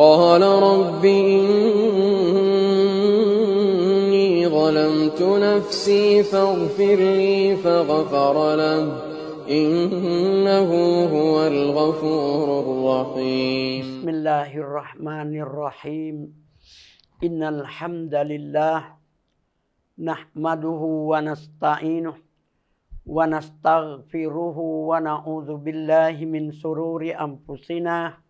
قال رب إني ظلمت نفسي فاغفر لي فغفر له. إنه هو الغفور الرحيم. بسم الله الرحمن الرحيم. إن الحمد لله نحمده ونستعينه ونستغفره ونعوذ بالله من شرور أنفسنا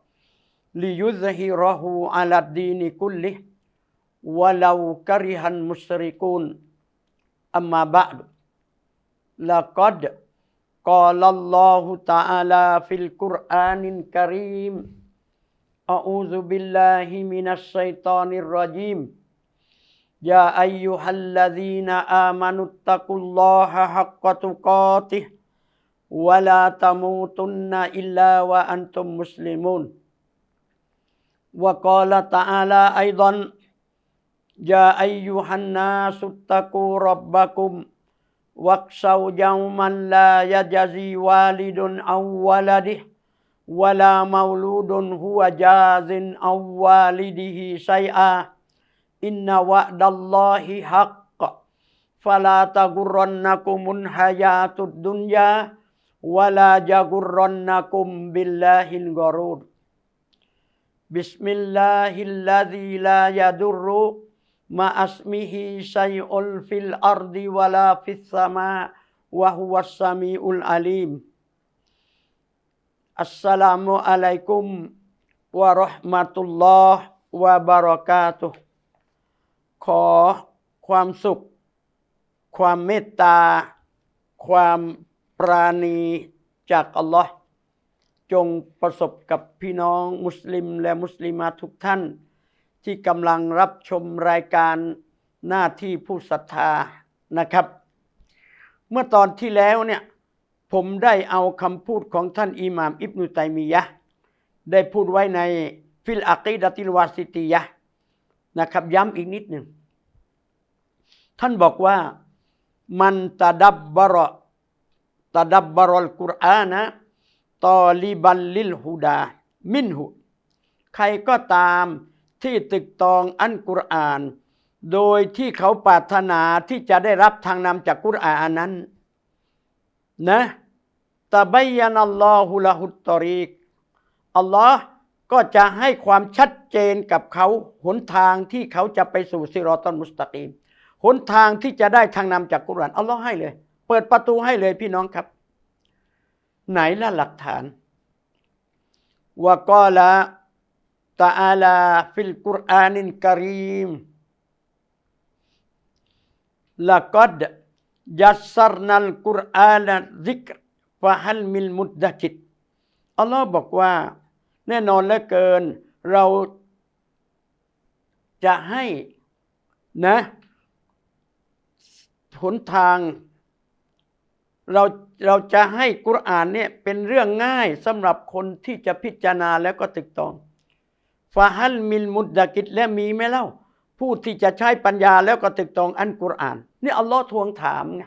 ليظهره على الدين كله ولو كره المشركون. أما بعد لقد قال الله تعالى في القرآن الكريم أعوذ بالله من الشيطان الرجيم. يا أيها الذين آمنوا اتقوا الله حق تقاته ولا تموتن إلا وأنتم مسلمون. وقال تعالى أيضا يا أيها الناس اتقوا ربكم واخشوا يوما لا يجزي والد عن ولده ولا مولود هو جاز عن والده شيئا إن وعد الله حق فلا تغرنكم الحياة الدنيا ولا يغرنكم بالله الغرور بسم الله الذي لا يضر مع اسمه شيء في الأرض ولا في السماء وهو السميع العليم السلام عليكم ورحمة الله وبركاته ขอความสุข ความเมตตา ความปราณีจากอัลลอฮ์ จงประสบกับพี่น้องมุสลิมและมุสลิมาทุกท่าน ที่กำลังรับชมรายการหน้าที่ผู้ศรัทธานะครับ เมื่อตอนที่แล้วเนี่ยผมได้เอาคำพูดของท่านอิหม่ามอิบนุตัยมียะได้พูดไว้ในฟิลอะกีดติลวาสิตียะนะครับย้ำอีกนิดหนึ่ง ท่านบอกว่ามันตะดับบรอตะดับบรอลกุรอานะ ตอลิบัลลิลฮุดา มินหุ ใครก็ตามที่ตึกตองอันกุรอาน โดยที่เขาปรารถนาที่จะได้รับทางนำจากกุรอานนั้น นะตะบยานัลลอฮุละฮุตตอรีกอัลลอฮ์ก็จะให้ความชัดเจนกับเขา หนทางที่เขาจะไปสู่ซิรอตอนมุสตะกีมหนทางที่จะได้ทางนำจากกุรอานอัลลอฮ์ให้เลย เปิดประตูให้เลยพี่น้องครับ ไหนล่ะหลักฐานวะกอละตะอาลาฟิลกุรอานินกรีมละกัดยัสรนัลกุรอานะซิกรฟะฮัลมิลมุดดะกิดอัลลอฮ์บอกว่า แน่นอนเหลือเกิน เราจะให้นะหนทาง เราเราจะให้กุรอานเนี่ยเป็นเรื่องง่ายสำหรับคนที่จะพิจารณาแล้วก็ตึกตองฟาฮัลมิลมุดดะกิดและมีไหมเล่า ผู้ที่จะใช้ปัญญาแล้วก็ตึกตองอันกุรอาน นี่อัลลอฮ์ทวงถามไง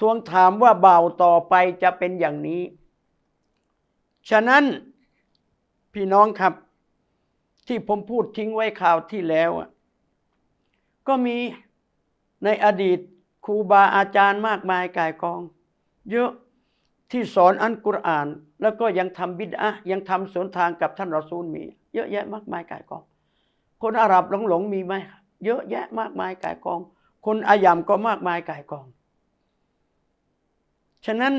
ทวงถามว่าเบาต่อไปจะเป็นอย่างนี้ ฉะนั้นพี่น้องครับ ที่ผมพูดทิ้งไว้ข่าวที่แล้วอะก็มีในอดีต รูบาอาจารย์มากมายกายกอง เยอะที่สอนอันกุรอาน แล้วก็ยังทำบิดอะยังทำสวนทางกับท่านรอซูลมี เยอะแยะมากมายกายกอง คนอาหรับหลงหลงมีไหมเยอะแยะมากมายกายกอง คนอายัมก็มากมายกายกอง ฉะนั้น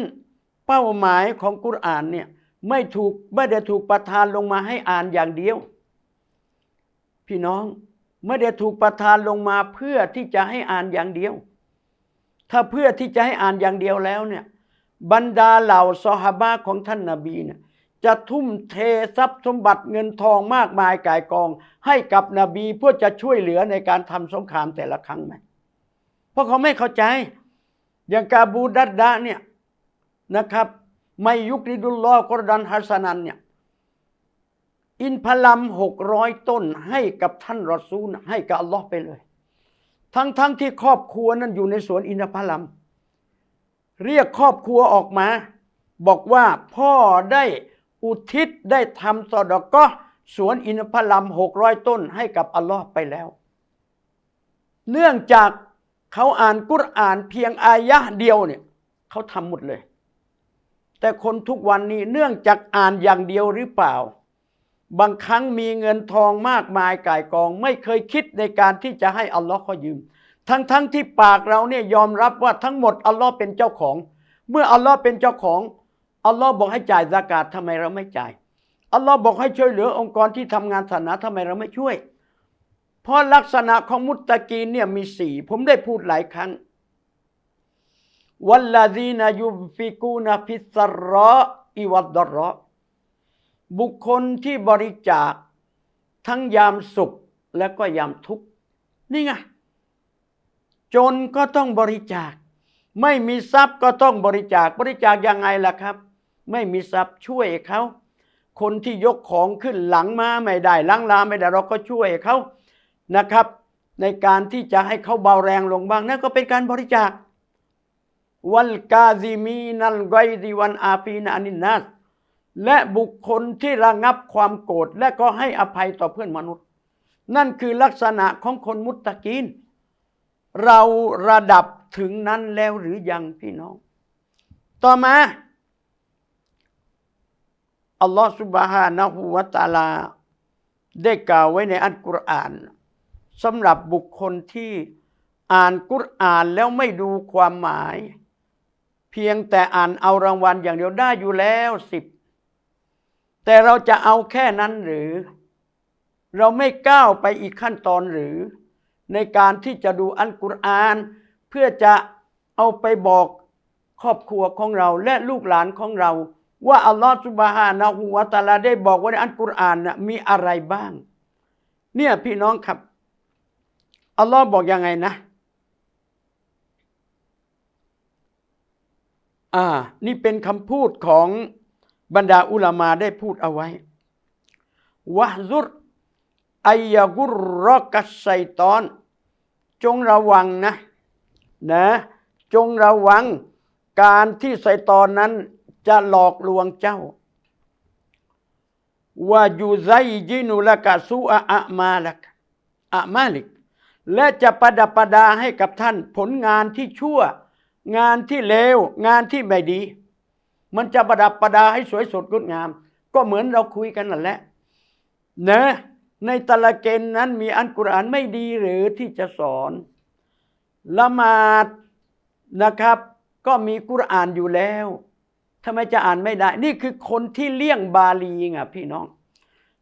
เป้าหมายของกุรอานเนี่ยไม่ถูกไม่ได้ถูกประทานลงมาให้อ่านอย่างเดียว พี่น้องไม่ได้ถูกประทานลงมาเพื่อที่จะให้อ่านอย่างเดียว ถ้าเพื่อที่จะให้อ่านอย่างเดียวแล้วเนี่ยบรรดาเหล่าซอฮาบะของท่านนาบีเนี่ยจะทุ่มเททรัพย์สมบัติเงินทองมากมายกายกอง ให้กับนบีเพื่อจะช่วยเหลือในการทำสงครามแต่ละครั้งไหมเพราะเขาไม่เข้าใจ อย่างกาบูดัดดะเนี่ยนะครับ ไม่ยุคริดุลลอกรดันฮัสนันเนี่ยอินพลัมหกร้อยต้นให้กับท่านรอซูลให้กับอัลลอฮ์ไปเลย ทั้งๆทที่ครอบครัวนั้นอยู่ในสวนอินทผลัม เรียกครอบครัวออกมา บอกว่าพ่อได้อุทิศได้ทำสอดอกก็สวนอินทผลัมหกร้อยต้นให้กับอัลลอฮ์ไปแล้ว เนื่องจากเขาอ่านกุรอานเพียงอายะเดียวเนี่ยเขาทำหมดเลย แต่คนทุกวันนี้เนื่องจากอ่านอย่างเดียวหรือเปล่า บางครั้งมีเงินทองมากมายก่ายกอง ไม่เคยคิดในการที่จะให้อัลลอฮ์เขายืม ทั้งๆทที่ปากเราเนี่ยยอมรับว่าทั้งหมดอัลลอฮ์เป็นเจ้าของ เมื่ออัลลอฮ์เป็นเจ้าของอัลลอฮ์บอกให้จ่ายซากาตทำไมเราไม่จ่ายอัลลอฮ์บอกให้ช่วยเหลือองค์กรที่ทำงานศาสนาทำไมเราไม่ช่วย เพราะลักษณะของมุตตะกีนเนี่ยมีสี่ผมได้พูดหลายครั้งวัลลาดีนายุฟิกูนาฟิสรออิวัดดรอ บุคคลที่บริจาคทั้งยามสุขและก็ยามทุกข์นี่ไงจนก็ต้องบริจาค ไม่มีทรัพย์ก็ต้องบริจาคบริจาคยังไงล่ะครับ ไม่มีทรัพย์ช่วยเขาคนที่ยกของขึ้นหลังมาไม่ได้ลังลาไม่ได้เราก็ช่วยเขานะครับ ในการที่จะให้เขาเบาแรงลงบ้างนั่นก็เป็นการบริจาควัลกาซิมีนัลไกดิวันอาฟีนอานินนัส และบุคคลที่ระงับความโกรธและก็ให้อภัยต่อเพื่อนมนุษย์ นั่นคือลักษณะของคนมุตตะกีน เราระดับถึงนั้นแล้วหรือยังพี่น้อง ต่อมาอัลลอฮฺสุบฮานะฮูวะตาลา ได้กล่าวไว้ในอัลกุรอานสำหรับบุคคลที่อ่านกุรอานแล้วไม่ดูความหมาย เพียงแต่อ่านเอารางวัลอย่างเดียวได้อยู่แล้วสิบ แต่เราจะเอาแค่นั้นหรือ เราไม่ก้าวไปอีกขั้นตอนหรือ ในการที่จะดูอัลกุรอาน เพื่อจะเอาไปบอกครอบครัวของเราและลูกหลานของเรา ว่าอัลลอฮฺสุบฮานะฮูวะตาลาได้บอกว่าในอัลกุรอานนะมีอะไรบ้าง เนี่ยพี่น้องครับอัลลอฮ์บอกยังไงนะอ่า นี่เป็นคำพูดของ บรรดาอุลามาได้พูดเอาไว้วะซุรอายกุรรกัสไซตอน จงระวังนะนะจงระวังการที่ไซตอนนั้นจะหลอกลวงเจ้าว่ายูไซยินุละกะซูอะอะมาลักอะมาลิก และจะประดับประดาให้กับท่านผลงานที่ชั่ว งานที่เลว งานที่ไม่ดี มันจะประดับประดาให้สวยสดงดงาม ก็เหมือนเราคุยกันนั่นแหละเนะในตะละเกนนั้นมีอันกุรอานไม่ดีหรือที่จะสอน ละหมาดนะครับ ก็มีกุรอานอยู่แล้วทำไมจะอ่านไม่ได้ นี่คือคนที่เลี่ยงบาลีไงพี่น้อง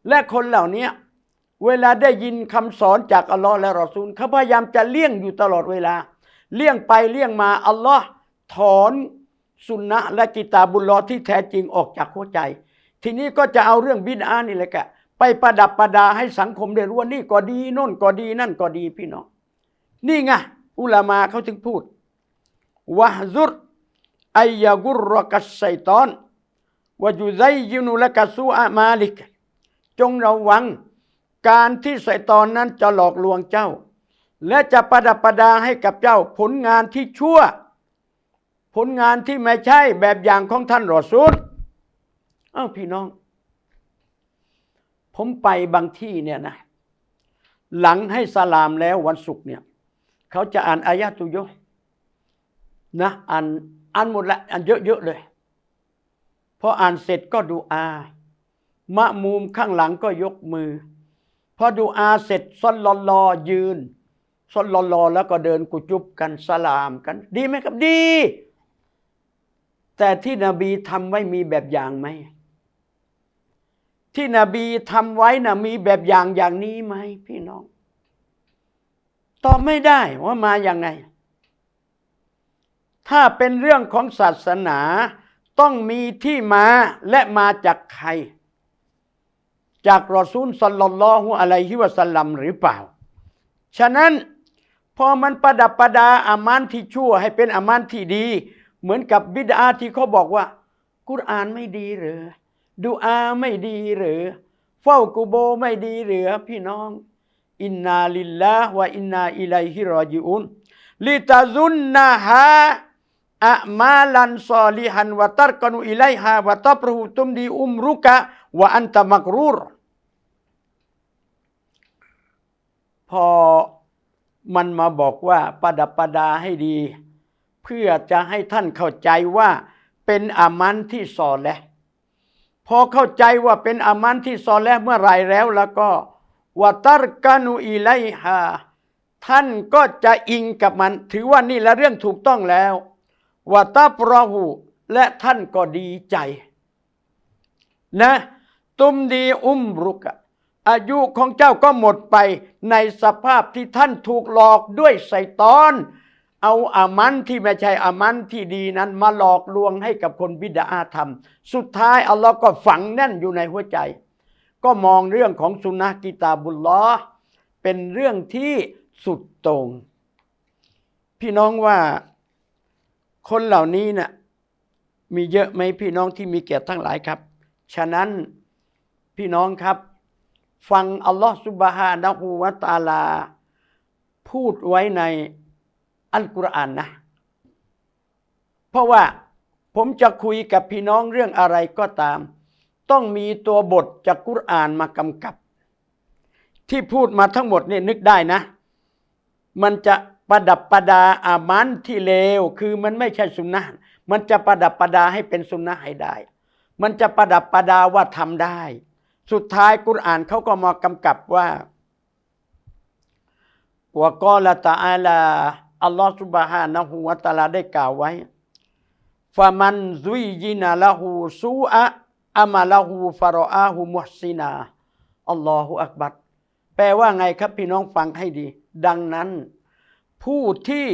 และคนเหล่านี้เวลาได้ยินคำสอนจากอัลลอฮ์และรอซูลเขาพยายามจะเลี่ยงอยู่ตลอดเวลา เลี่ยงไปเลี่ยงมาอัลลอฮ์ถอน สุนนะและกิตาบุลลอที่แท้จริงออกจากหัวใจ ทีนี้ก็จะเอาเรื่องบิดานี่แหละกะไปประดับประดาให้สังคมได้รู้ว่านี่ก็ดีโน่นก็ดีนั่นก็ดีพี่น้อง นี่ไงอุลามาเขาถึงพูดวะซุรอยะกุรรกัสไซตอนวะยุไซยินุละกัสูอามาลิก จงระวังการที่ไซตอนนั้นจะหลอกลวงเจ้า และจะประดับประดาให้กับเจ้าผลงานที่ชั่ว ผลงานที่ไม่ใช่แบบอย่างของท่านรอซูลเอ้าวพี่น้อง ผมไปบางที่เนี่ยนะ หลังให้สลามแล้ววันศุกร์เนี่ย เขาจะอ่านอายะตุโยนะอ่านอ่านหมดละอ่านเยอะๆเลยพออ่านเสร็จก็ดูอามะมุมข้างหลังก็ยกมือ พอดูอาเสร็จซอนลอลอยืนซอนลอลอแล้วก็เดินกุจุบกันสลามกัน ดีไหมครับดี แต่ที่นบีทำไว้มีแบบอย่างไหม ที่นบีทำไว้นะมีแบบอย่างอย่างนี้ไหมพี่น้อง ตอบไม่ได้ว่ามาอย่างไง ถ้าเป็นเรื่องของศาสนาต้องมีที่มาและมาจากใคร จากรอซูลสัลลัลลอฮุอะลัยฮิวะสัลลัมหรือเปล่า ฉะนั้นพอมันประดับประดาอามานที่ชั่วให้เป็นอามานที่ดี เหมือนกับบิดาที่เขาบอกว่า กุรอานไม่ดีหรือดูอาไม่ดีหรือ เฝ้ากูโบไม่ดีหรือพี่น้อง อินนาลิลลาห์วะอินนาอิลัยฮิรอจิอุนลิตาซุนนะฮาอะมาลันซอลิฮันวะตัรกนุอิไลฮาวะตับรุตุมดีอุมรุกะวะอันตะมักรูร พอมันมาบอกว่าประดับประดาให้ดี เพื่อจะให้ท่านเข้าใจว่าเป็นอามันที่สอนแล้วพอเข้าใจว่าเป็นอามันที่สอนแล้วเมื่อไรแล้วแล้วก็วะตัรกานุอิไลฮาท่านก็จะอิงกับมัน ถือว่านี่ละเรื่องถูกต้องแล้ววะตาปรหูและท่านก็ดีใจ นะตุมดีอุมรุกะอายุของเจ้าก็หมดไปในสภาพที่ท่านถูกหลอกด้วยไซตอน เอาอามันที่ไม่ใช่อามันที่ดีนั้นมาหลอกลวงให้กับคนบิดาธรรม สุดท้ายอัลลอฮ์ก็ฝังแน่นอยู่ในหัวใจ ก็มองเรื่องของสุนนะกิตาบุลลอเป็นเรื่องที่สุดต่งพี่น้องว่าคนเหล่านี้นะ่ะมีเยอะไหมพี่น้องที่มีเกียรติทั้งหลายครับ ฉะนั้นพี่น้องครับ ฟังอัลลอฮฺสุบฮานะฮูวะตาลา พูดไว้ใน อัลกุรอานนะ เพราะว่าผมจะคุยกับพี่น้องเรื่องอะไรก็ตาม ต้องมีตัวบทจากกุรอานมากำกับ ที่พูดมาทั้งหมดเนี่ยนึกได้นะ มันจะประดับประดาอามันที่เลว คือมันไม่ใช่สุนนะมันจะประดับประดาให้เป็นสุนนะให้ได้ มันจะประดับประดาว่าทำได้ สุดท้ายกุรอานเขาก็มากำกับว่า วกอลตาอาลา อัลลอฮฺสุบฮานะฮูวะตะอาลาได้กล่าวไว้ฟามันซุยยินาละหูซูอะอามาละหูฟารออาหูมุฮซินาอัลลอฮฺอักบัดแปลว่าไงครับพี่น้องฟังให้ดี ดังนั้น ผู้ที่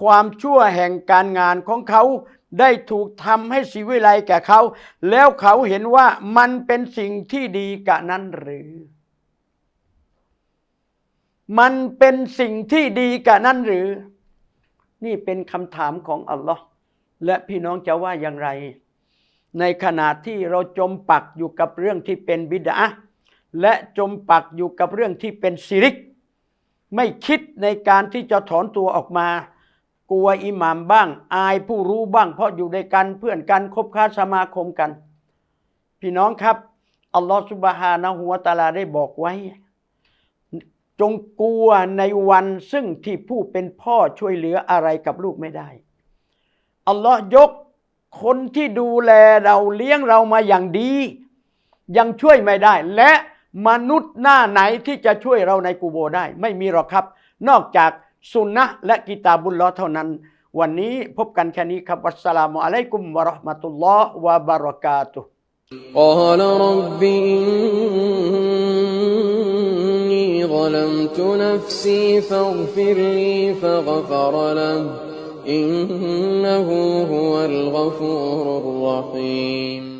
ความชั่วแห่งการงานของเขาได้ถูกทำให้สิวิไลแก่เขา แล้วเขาเห็นว่ามันเป็นสิ่งที่ดีกะนั้นหรือ มันเป็นสิ่งที่ดีกะนั้นหรือ นี่เป็นคำถามของอัลลอฮ์และพี่น้องจะว่าอย่างไร ในขณะที่เราจมปักอยู่กับเรื่องที่เป็นบิดาและจมปักอยู่กับเรื่องที่เป็นสิริก ไม่คิดในการที่จะถอนตัวออกมา กลัวอิหมามบ้าง อายผู้รู้บ้าง เพราะอยู่ในกันเพื่อนกันคบค้าสมาคมกัน พี่น้องครับอัลลอฮฺสุบฮานะฮูวตาลาได้บอกไว้ จงกลัวในวันซึ่งที่ผู้เป็นพ่อช่วยเหลืออะไรกับลูกไม่ได้ อัลลอฮ์ยกคนที่ดูแลเราเลี้ยงเรามาอย่างดี ยังช่วยไม่ได้ และมนุษย์หน้าไหนที่จะช่วยเราในกูโบได้ ไม่มีหรอกครับ นอกจากสุนนะและกิตาบุลลอฮ์เท่านั้น วันนี้พบกันแค่นี้ครับวัสสลามุอะลัยกุมวะเราะห์มะตุลลอฮ์วะบะเราะกาตุฮ์ قال رب إني ظلمت نفسي فاغفر لي فغفر له. إنه هو الغفور الرحيم.